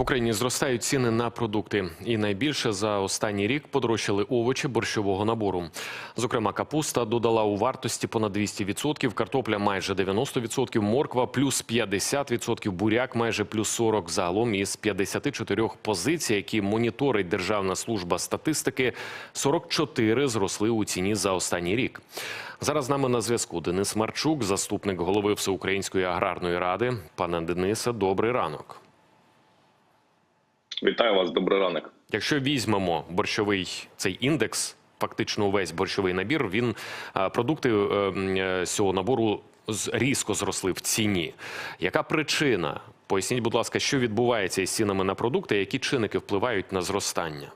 В Україні зростають ціни на продукти, і найбільше за останній рік подорожчали овочі борщового набору. Зокрема, капуста додала у вартості понад 200%, картопля майже 90%, морква плюс 50%, буряк майже плюс 40%. Загалом із 54 позицій, які моніторить Державна служба статистики, 44 зросли у ціні за останній рік. Зараз з нами на зв'язку Денис Марчук, заступник голови Всеукраїнської аграрної ради. Пане Денисе, добрий ранок. Вітаю вас, добрий ранок. Якщо візьмемо борщовий цей індекс, фактично увесь борщовий набір, він е, продукти е, е, цього набору різко зросли в ціні. Яка причина? Поясніть, будь ласка, що відбувається із цінами на продукти, які чинники впливають на зростання?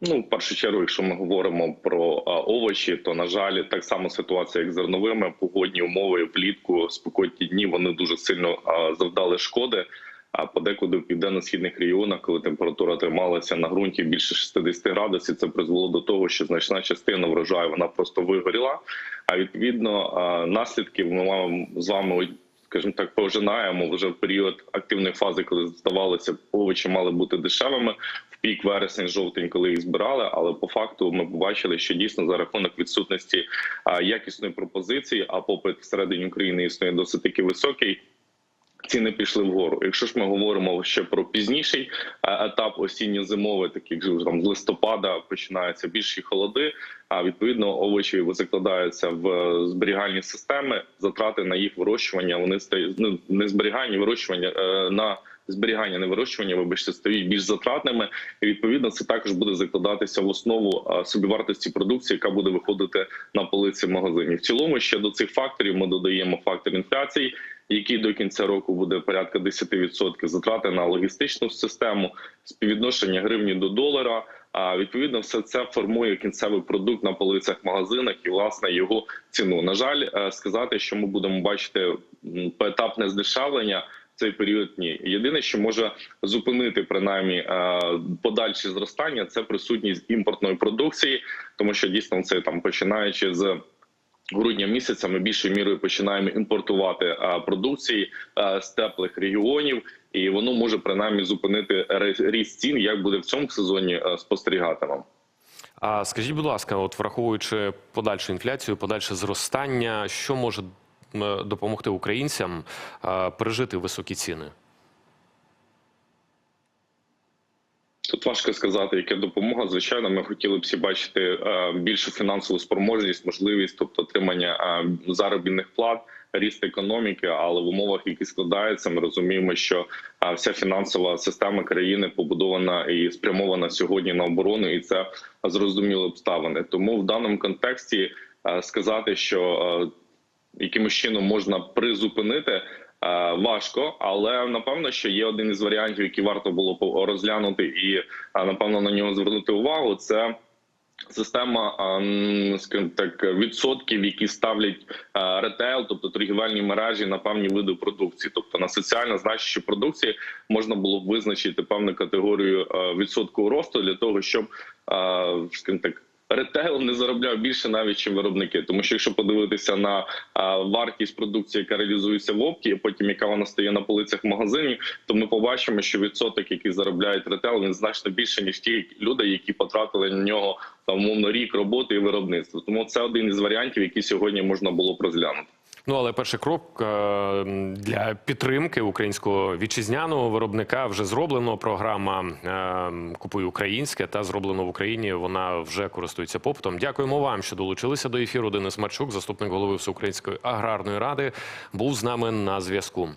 Ну, в першу чергу, якщо ми говоримо про а, овочі, то на жаль, так само ситуація, як з зерновими, погодні умови влітку, спекотні дні вони дуже сильно а, завдали шкоди. А подекуди в південно-східних регіонах, коли температура трималася на ґрунті більше 60 градусів, це призвело до того, що значна частина врожаю вона просто вигоріла. А відповідно а, наслідків ми з вами скажімо так, пожинаємо вже в період активної фази, коли здавалося, овочі мали бути дешевими в пік вересень, жовтень, коли їх збирали. Але по факту ми побачили, що дійсно за рахунок відсутності якісної пропозиції, а попит всередині України існує досить таки високий. Ціни пішли вгору. Якщо ж ми говоримо ще про пізніший е, етап осінньо-зимовий, такий там з листопада починаються більші холоди. А відповідно овочі закладаються в е, зберігальні системи. Затрати на їх вирощування вони стають ну, не зберігання, вирощування е, на зберігання, не вирощування, вибачте, стають більш затратними. І відповідно це також буде закладатися в основу собівартості продукції, яка буде виходити на полиці магазинів. В цілому ще до цих факторів ми додаємо фактор інфляції який до кінця року буде порядка 10%, затрати на логістичну систему, співвідношення гривні до долара. А відповідно, все це формує кінцевий продукт на полицях магазинах і власне його ціну. На жаль, е, сказати, що ми будемо бачити поетапне здешевлення. Цей період ні, єдине, що може зупинити принаймні е, подальші зростання, це присутність імпортної продукції, тому що дійсно це там починаючи з грудня місяця ми більшою мірою починаємо імпортувати а, продукції а, з теплих регіонів, і воно може принаймні зупинити ріст цін. Як буде в цьому сезоні а, спостерігатимемо. А скажіть, будь ласка, от враховуючи подальшу інфляцію, подальше зростання, що може допомогти українцям е, пережити високі ціни? Важко сказати, яка допомога. Звичайно, ми хотіли б всі бачити е, більшу фінансову спроможність, можливість, тобто отримання е, заробітних плат, ріст економіки. Але в умовах, які складаються, ми розуміємо, що е, вся фінансова система країни побудована і спрямована сьогодні на оборону, і це зрозуміли обставини. Тому в даному контексті сказати, що якимось чином можна призупинити. Е, Важко, але напевно, що є один із варіантів, який варто було розглянути, і е, напевно на нього звернути увагу. Це система е, скажімо так відсотків, які ставлять ретейл, тобто торгівельні мережі на певні види продукції. Тобто на соціально значущі продукції можна було б визначити певну категорію відсотку росту для того, щоб скажімо так. Ретейл не заробляв більше навіть чим виробники, тому що якщо подивитися на вартість продукції, яка реалізується в опті, і потім яка вона стає на полицях магазинів, то ми побачимо, що відсоток, який заробляють ретейл, він значно більше ніж ті люди, які потратили на нього там умовно рік роботи і виробництва. Тому це один із варіантів, які сьогодні можна було б розглянути. Ну але перший крок е, для підтримки українського вітчизняного виробника вже зроблено. Програма е, Купуй українське та зроблено в Україні. Вона вже користується попитом. Дякуємо вам, що долучилися до ефіру. Денис Марчук, заступник голови Всеукраїнської аграрної ради, був з нами на зв'язку.